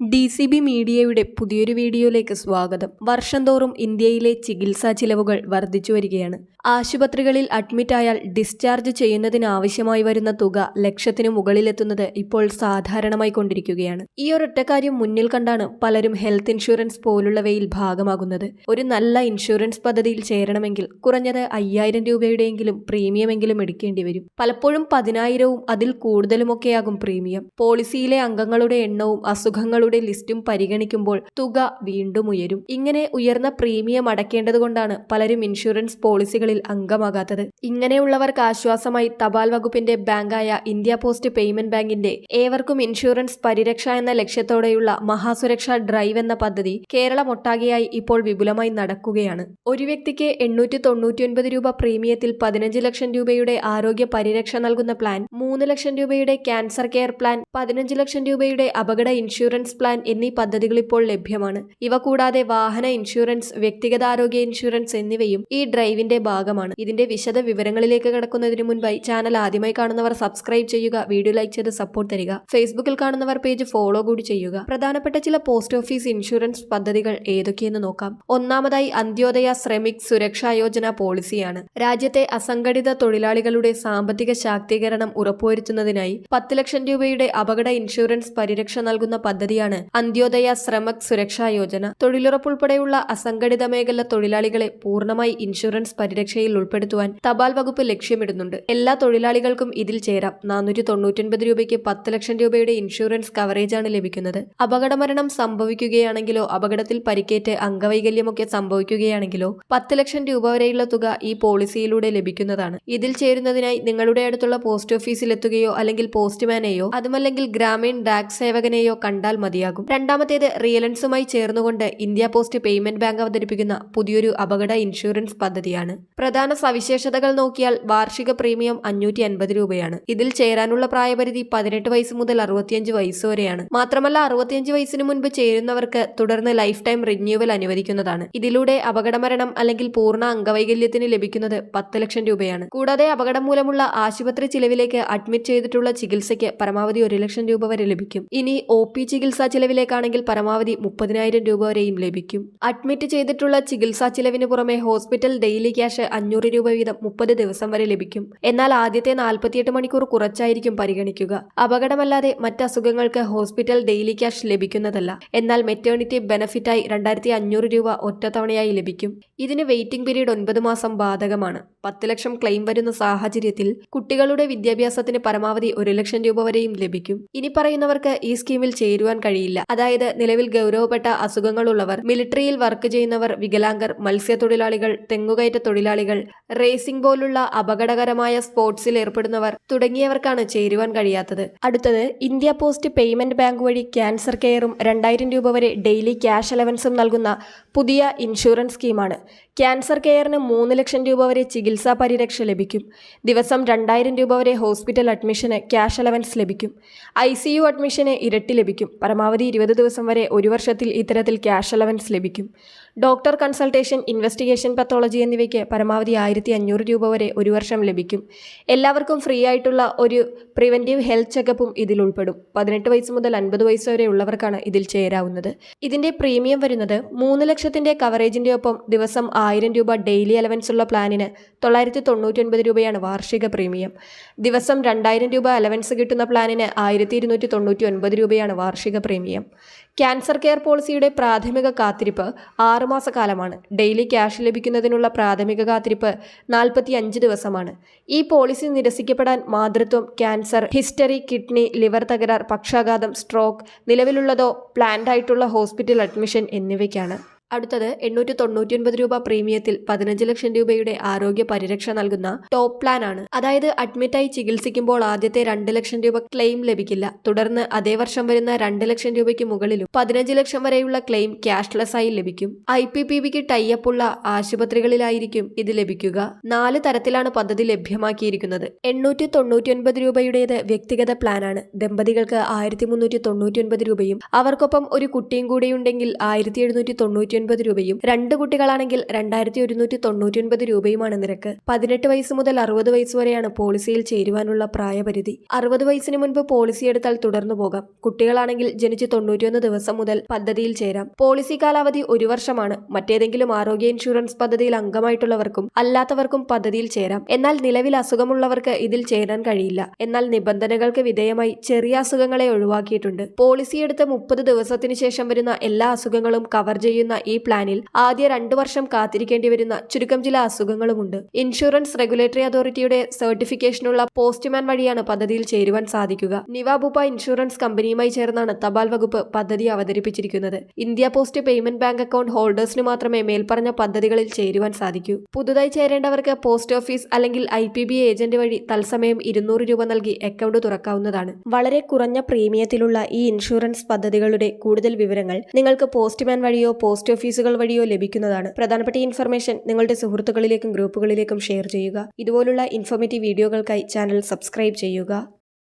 D C B മീഡിയയുടെ പുതിയൊരു വീഡിയോയിലേക്ക് സ്വാഗതം. വർഷം തോറും ഇന്ത്യയിലെ ചികിത്സാ ചിലവുകൾ വർദ്ധിച്ചു വരികയാണ്. ആശുപത്രികളിൽ അഡ്മിറ്റായാൽ ഡിസ്ചാർജ് ചെയ്യുന്നതിനാവശ്യമായി വരുന്ന തുക ലക്ഷത്തിനു മുകളിലെത്തുന്നത് ഇപ്പോൾ സാധാരണമായി കൊണ്ടിരിക്കുകയാണ്. ഈ ഒരൊറ്റ കാര്യം മുന്നിൽ കണ്ടാണ് പലരും ഹെൽത്ത് ഇൻഷുറൻസ് പോലുള്ളവയിൽ ഭാഗമാകുന്നത്. ഒരു നല്ല ഇൻഷുറൻസ് പദ്ധതിയിൽ ചേരണമെങ്കിൽ കുറഞ്ഞത് അയ്യായിരം രൂപയുടെയെങ്കിലും പ്രീമിയമെങ്കിലും എടുക്കേണ്ടി വരും. പലപ്പോഴും പതിനായിരവും അതിൽ കൂടുതലുമൊക്കെയാകും പ്രീമിയം. പോളിസിയിലെ അംഗങ്ങളുടെ എണ്ണവും അസുഖങ്ങളുടെ ലിസ്റ്റും പരിഗണിക്കുമ്പോൾ തുക വീണ്ടും ഉയരും. ഇങ്ങനെ ഉയർന്ന പ്രീമിയം അടക്കേണ്ടതുകൊണ്ടാണ് പലരും ഇൻഷുറൻസ് പോളിസികളിൽ അംഗമാകാത്തത്. ഇങ്ങനെയുള്ളവർക്ക് ആശ്വാസമായി തപാൽ വകുപ്പിന്റെ ബാങ്കായ ഇന്ത്യ പോസ്റ്റ് പേയ്മെന്റ് ബാങ്കിന്റെ ഏവർക്കും ഇൻഷുറൻസ് പരിരക്ഷ എന്ന ലക്ഷ്യത്തോടെയുള്ള മഹാസുരക്ഷാ ഡ്രൈവ് എന്ന പദ്ധതി കേരളമൊട്ടാകെയായി ഇപ്പോൾ വിപുലമായി നടക്കുകയാണ്. ഒരു വ്യക്തിക്ക് എണ്ണൂറ്റി തൊണ്ണൂറ്റിയൊൻപത് രൂപ പ്രീമിയത്തിൽ പതിനഞ്ച് ലക്ഷം രൂപയുടെ ആരോഗ്യ പരിരക്ഷ നൽകുന്ന പ്ലാൻ മൂന്ന് ലക്ഷം രൂപയുടെ ക്യാൻസർ കെയർ പ്ലാൻ പതിനഞ്ച് ലക്ഷം രൂപയുടെ അപകട ഇൻഷുറൻസ് പ്ലാൻ എന്നീ പദ്ധതികൾ ഇപ്പോൾ ലഭ്യമാണ്. ഇവ കൂടാതെ വാഹന ഇൻഷുറൻസ് വ്യക്തിഗത ആരോഗ്യ ഇൻഷുറൻസ് എന്നിവയും ഈ ഡ്രൈവിന്റെ ഭാഗമാണ്. ഇതിന്റെ വിശദ വിവരങ്ങളിലേക്ക് കടക്കുന്നതിന് മുൻപായി ചാനൽ ആദ്യമായി കാണുന്നവർ സബ്സ്ക്രൈബ് ചെയ്യുക വീഡിയോ ലൈക്ക് ചെയ്ത് സപ്പോർട്ട് തരിക. ഫേസ്ബുക്കിൽ കാണുന്നവർ പേജ് ഫോളോ കൂടി ചെയ്യുക. പ്രധാനപ്പെട്ട ചില പോസ്റ്റ് ഓഫീസ് ഇൻഷുറൻസ് പദ്ധതികൾ ഏതൊക്കെയെന്ന് നോക്കാം. ഒന്നാമതായി അന്ത്യോദയ ശ്രമിക് സുരക്ഷാ യോജന പോളിസിയാണ്. രാജ്യത്തെ അസംഘടിത തൊഴിലാളികളുടെ സാമ്പത്തിക ശാക്തീകരണം ഉറപ്പുവരുത്തുന്നതിനായി പത്ത് ലക്ഷം രൂപയുടെ അപകട ഇൻഷുറൻസ് പരിരക്ഷ നൽകുന്ന പദ്ധതിയാണ് അന്ത്യോദയ ശ്രമക് സുരക്ഷാ യോജന. തൊഴിലുറപ്പുൾപ്പെടെയുള്ള അസംഘടിത മേഖല തൊഴിലാളികളെ പൂർണമായി ഇൻഷുറൻസ് പരിരക്ഷയിൽ ഉൾപ്പെടുത്തുവാൻ തപാൽ വകുപ്പ് ലക്ഷ്യമിടുന്നുണ്ട്. എല്ലാ തൊഴിലാളികൾക്കും ഇതിൽ ചേരാം. നാനൂറ്റി തൊണ്ണൂറ്റൊൻപത് രൂപയ്ക്ക് പത്ത് ലക്ഷം രൂപയുടെ ഇൻഷുറൻസ് കവറേജാണ് ലഭിക്കുന്നത്. അപകടമരണം സംഭവിക്കുകയാണെങ്കിലോ അപകടത്തിൽ പരിക്കേറ്റ് അംഗവൈകല്യമൊക്കെ സംഭവിക്കുകയാണെങ്കിലോ പത്ത് ലക്ഷം രൂപ വരെയുള്ള തുക ഈ പോളിസിയിലൂടെ ലഭിക്കുന്നതാണ്. ഇതിൽ ചേരുന്നതിനായി നിങ്ങളുടെ അടുത്തുള്ള പോസ്റ്റ് ഓഫീസിൽ എത്തുകയോ അല്ലെങ്കിൽ പോസ്റ്റ്മാനെയോ അതുമല്ലെങ്കിൽ ഗ്രാമീൺ ഡാക് സേവകനെയോ കണ്ടാൽ മതിയാകും രണ്ടാമത്തേത് റിയലൻസുമായി ചേർന്നുകൊണ്ട് ഇന്ത്യ പോസ്റ്റ് പേയ്മെന്റ് ബാങ്ക് അവതരിപ്പിക്കുന്ന പുതിയൊരു അപകട ഇൻഷുറൻസ് പദ്ധതിയാണ്. പ്രധാന സവിശേഷതകൾ നോക്കിയാൽ വാർഷിക പ്രീമിയം അഞ്ഞൂറ്റി അൻപത് രൂപയാണ്. ഇതിൽ ചേരാനുള്ള പ്രായപരിധി പതിനെട്ട് വയസ്സ് മുതൽ അറുപത്തിയഞ്ച് വയസ്സ് വരെയാണ്. മാത്രമല്ല അറുപത്തിയഞ്ച് വയസ്സിന് മുൻപ് ചേരുന്നവർക്ക് തുടർന്ന് ലൈഫ് ടൈം റിന്യൂവൽ അനുവദിക്കുന്നതാണ്. ഇതിലൂടെ അപകടമരണം അല്ലെങ്കിൽ പൂർണ അംഗവൈകല്യത്തിന് ലഭിക്കുന്നത് പത്ത് ലക്ഷം രൂപയാണ്. കൂടാതെ അപകടം മൂലമുള്ള ആശുപത്രി ചിലവിലേക്ക് അഡ്മിറ്റ് ചെയ്തിട്ടുള്ള ചികിത്സയ്ക്ക് പരമാവധി ഒരു ലക്ഷം രൂപ വരെ ലഭിക്കും. ഇനി ഒ പി ചികിത്സാ ചിലവിലേക്കാണെങ്കിൽ പരമാവധി മുപ്പതിനായിരം രൂപ വരെയും ലഭിക്കും. അഡ്മിറ്റ് ചെയ്തിട്ടുള്ള ചികിത്സാ ചിലവിന് പുറമെ ഹോസ്പിറ്റൽ ഡെയിലി ക്യാഷ് അഞ്ഞൂറ് രൂപ വീതം മുപ്പത് ദിവസം വരെ ലഭിക്കും. എന്നാൽ ആദ്യത്തെ നാൽപ്പത്തിയെട്ട് മണിക്കൂർ കുറച്ചായിരിക്കും പരിഗണിക്കുക. അപകടമല്ലാതെ മറ്റ് അസുഖങ്ങൾക്ക് ഹോസ്പിറ്റൽ ഡെയിലി ക്യാഷ് ലഭിക്കുന്നതല്ല. എന്നാൽ മെറ്റേണിറ്റി ബെനഫിറ്റായി രണ്ടായിരത്തി അഞ്ഞൂറ് രൂപ ഒറ്റത്തവണയായി ലഭിക്കും. ഇതിന് വെയിറ്റിംഗ് പീരീഡ് ഒൻപത് മാസം ബാധകമാണ്. പത്ത് ലക്ഷം ക്ലെയിം വരുന്ന സാഹചര്യത്തിൽ കുട്ടികളുടെ വിദ്യാഭ്യാസത്തിന് പരമാവധി ഒരു ലക്ഷം രൂപ വരെയും ലഭിക്കും. ഇനി പറയുന്നവർക്ക് ഈ സ്കീമിൽ ചേരുവാൻ കഴിയില്ല. അതായത് നിലവിൽ ഗൗരവപ്പെട്ട അസുഖങ്ങളുള്ളവർ മിലിറ്ററിയിൽ വർക്ക് ചെയ്യുന്നവർ വികലാംഗർ മത്സ്യത്തൊഴിലാളികൾ തെങ്ങുകയറ്റ തൊഴിലാളികൾ റേസിംഗ് പോലുള്ള അപകടകരമായ സ്പോർട്സിൽ ഏർപ്പെടുന്നവർ തുടങ്ങിയവർക്കാണ് ചേരുവാൻ കഴിയാത്തത്. അടുത്തത് ഇന്ത്യ പോസ്റ്റ് പേയ്മെന്റ് ബാങ്ക് വഴി ക്യാൻസർ കെയറും രണ്ടായിരം രൂപ വരെ ഡെയിലി ക്യാഷ് അലവൻസും നൽകുന്ന പുതിയ ഇൻഷുറൻസ് സ്കീമാണ്. ക്യാൻസർ കെയറിന് മൂന്ന് ലക്ഷം രൂപ വരെ ചികിത്സാ പരിരക്ഷ ലഭിക്കും. ദിവസം രണ്ടായിരം രൂപ വരെ ഹോസ്പിറ്റൽ അഡ്മിഷന് ക്യാഷ് അലവൻസ് ലഭിക്കും. ഐ അഡ്മിഷന് ഇരട്ടി ലഭിക്കും. പരമാവധി ഇരുപത് ദിവസം വരെ ഒരു വർഷത്തിൽ ഇത്തരത്തിൽ ക്യാഷ് അലവൻസ് ലഭിക്കും. ഡോക്ടർ കൺസൾട്ടേഷൻ ഇൻവെസ്റ്റിഗേഷൻ പത്തോളജി എന്നിവയ്ക്ക് പരമാവധി ആയിരത്തി അഞ്ഞൂറ് രൂപ വരെ ഒരു വർഷം ലഭിക്കും. എല്ലാവർക്കും ഫ്രീ ആയിട്ടുള്ള ഒരു പ്രിവെന്റീവ് ഹെൽത്ത് ചെക്കപ്പും ഇതിൽ ഉൾപ്പെടും. പതിനെട്ട് വയസ്സ് മുതൽ അൻപത് വയസ്സ് വരെ ഉള്ളവർക്കാണ് ഇതിൽ ചേരാവുന്നത്. ഇതിന്റെ പ്രീമിയം വരുന്നത് മൂന്ന് ലക്ഷത്തിന്റെ കവറേജിന്റെ ഒപ്പം ദിവസം ആയിരം രൂപ ഡെയിലി അലവൻസ് ഉള്ള പ്ലാനിന് തൊള്ളായിരത്തി തൊണ്ണൂറ്റി രൂപയാണ് വാർഷിക പ്രീമിയം. ദിവസം രണ്ടായിരം രൂപ അലവൻസ് കിട്ടുന്ന പ്ലാനിന് ആയിരത്തി ഇരുന്നൂറ്റി തൊണ്ണൂറ്റി ഒൻപത് രൂപയാണ് വാർഷിക പ്രീമിയം. ക്യാൻസർ കെയർ പോളിസിയുടെ പ്രാഥമിക കാത്തിരിപ്പ് ആറുമാസ കാലമാണ് ഡെയിലി ക്യാഷ് ലഭിക്കുന്നതിനുള്ള പ്രാഥമിക കാത്തിരിപ്പ് നാൽപ്പത്തി അഞ്ച് ദിവസമാണ്. ഈ പോളിസി നിരസിക്കപ്പെടാൻ മാതൃത്വം ക്യാൻസർ ഹിസ്റ്ററി കിഡ്നി ലിവർ തകരാർ പക്ഷാഘാതം സ്ട്രോക്ക് നിലവിലുള്ളതോ പ്ലാൻഡായിട്ടുള്ള ഹോസ്പിറ്റൽ അഡ്മിഷൻ എന്നിവയ്ക്കാണ്. അടുത്തത് എണ്ണൂറ്റി തൊണ്ണൂറ്റി ഒൻപത് രൂപ പ്രീമിയത്തിൽ പതിനഞ്ച് ലക്ഷം രൂപയുടെ ആരോഗ്യ പരിരക്ഷ നൽകുന്ന ടോപ്പ് പ്ലാൻ ആണ്. അതായത് അഡ്മിറ്റായി ചികിത്സിക്കുമ്പോൾ ആദ്യത്തെ രണ്ട് ലക്ഷം രൂപ ക്ലെയിം ലഭിക്കില്ല. തുടർന്ന് അതേ വർഷം വരുന്ന രണ്ട് ലക്ഷം രൂപയ്ക്ക് മുകളിലും പതിനഞ്ച് ലക്ഷം വരെയുള്ള ക്ലെയിം ക്യാഷ്ലെസ് ആയി ലഭിക്കും. ഐ പി പി ബിക്ക് ടൈയപ്പുള്ള ആശുപത്രികളിലായിരിക്കും ഇത് ലഭിക്കുക. നാല് തരത്തിലാണ് പദ്ധതി ലഭ്യമാക്കിയിരിക്കുന്നത്. എണ്ണൂറ്റി തൊണ്ണൂറ്റി ഒൻപത് രൂപയുടേത് വ്യക്തിഗത പ്ലാനാണ് ദമ്പതികൾക്ക് ആയിരത്തി മുന്നൂറ്റി തൊണ്ണൂറ്റി ഒൻപത് രൂപയും അവർക്കൊപ്പം ഒരു കുട്ടിയും കൂടെയുണ്ടെങ്കിൽ ആയിരത്തി എഴുന്നൂറ്റി തൊണ്ണൂറ്റി ഒൻപത് രൂപയും രണ്ട് കുട്ടികളാണെങ്കിൽ രണ്ടായിരത്തി ഒരുന്നൂറ്റി തൊണ്ണൂറ്റി ഒൻപത് രൂപയുമാണ് നിരക്ക്. പതിനെട്ട് വയസ്സ് മുതൽ അറുപത് വയസ്സ് വരെയാണ് പോളിസിയിൽ ചേരുവാനുള്ള പ്രായപരിധി. അറുപത് വയസ്സിന് മുൻപ് പോളിസി എടുത്താൽ തുടർന്നു പോകാം. കുട്ടികളാണെങ്കിൽ ജനിച്ച് തൊണ്ണൂറ്റിയൊന്ന് ദിവസം മുതൽ പദ്ധതിയിൽ ചേരാം. പോളിസി കാലാവധി ഒരു വർഷമാണ്. മറ്റേതെങ്കിലും ആരോഗ്യ ഇൻഷുറൻസ് പദ്ധതിയിൽ അംഗമായിട്ടുള്ളവർക്കും അല്ലാത്തവർക്കും പദ്ധതിയിൽ ചേരാം. എന്നാൽ നിലവിൽ അസുഖമുള്ളവർക്ക് ഇതിൽ ചേരാൻ കഴിയില്ല. എന്നാൽ നിബന്ധനകൾക്ക് വിധേയമായി ചെറിയ അസുഖങ്ങളെ ഒഴിവാക്കിയിട്ടുണ്ട്. പോളിസി എടുത്ത് മുപ്പത് ദിവസത്തിന് ശേഷം വരുന്ന എല്ലാ അസുഖങ്ങളും കവർ ചെയ്യുന്ന ഈ പ്ലാനിൽ ആദ്യ രണ്ടു വർഷം കാത്തിരിക്കേണ്ടി വരുന്ന ചുരുക്കം ചില അസുഖങ്ങളുമുണ്ട്. ഇൻഷുറൻസ് റെഗുലേറ്ററി അതോറിറ്റിയുടെ സർട്ടിഫിക്കേഷനുള്ള പോസ്റ്റ്മാൻ വഴിയാണ് പദ്ധതിയിൽ ചേരുവാൻ സാധിക്കുക. നിവാബുപ്പ ഇൻഷുറൻസ് കമ്പനിയുമായി ചേർന്നാണ് തപാൽ വകുപ്പ് പദ്ധതി അവതരിപ്പിച്ചിരിക്കുന്നത്. India post payment bank account ഹോൾഡേഴ്സിന് മാത്രമേ മേൽപ്പറഞ്ഞ പദ്ധതികളിൽ ചേരുവാൻ സാധിക്കൂ. പുതുതായി ചേരേണ്ടവർക്ക് പോസ്റ്റ് ഓഫീസ് അല്ലെങ്കിൽ ഐ പി ബി ഏജന്റ് വഴി തത്സമയം ഇരുന്നൂറ് രൂപ നൽകി അക്കൗണ്ട് തുറക്കാവുന്നതാണ്. വളരെ കുറഞ്ഞ പ്രീമിയത്തിലുള്ള ഈ ഇൻഷുറൻസ് പദ്ധതികളുടെ കൂടുതൽ വിവരങ്ങൾ നിങ്ങൾക്ക് പോസ്റ്റ്മാൻ വഴിയോ പോസ്റ്റ് ഓഫീസുകൾ വഴിയോ ലഭിക്കുന്നതാണ്. പ്രധാനപ്പെട്ട ഇൻഫർമേഷൻ നിങ്ങളുടെ സുഹൃത്തുക്കളിലേക്കും ഗ്രൂപ്പുകളിലേക്കും ഷെയർ ചെയ്യുക. ഇതുപോലുള്ള ഇൻഫോർമേറ്റീവ് വീഡിയോകൾക്കായി ചാനൽ സബ്സ്ക്രൈബ് ചെയ്യുക.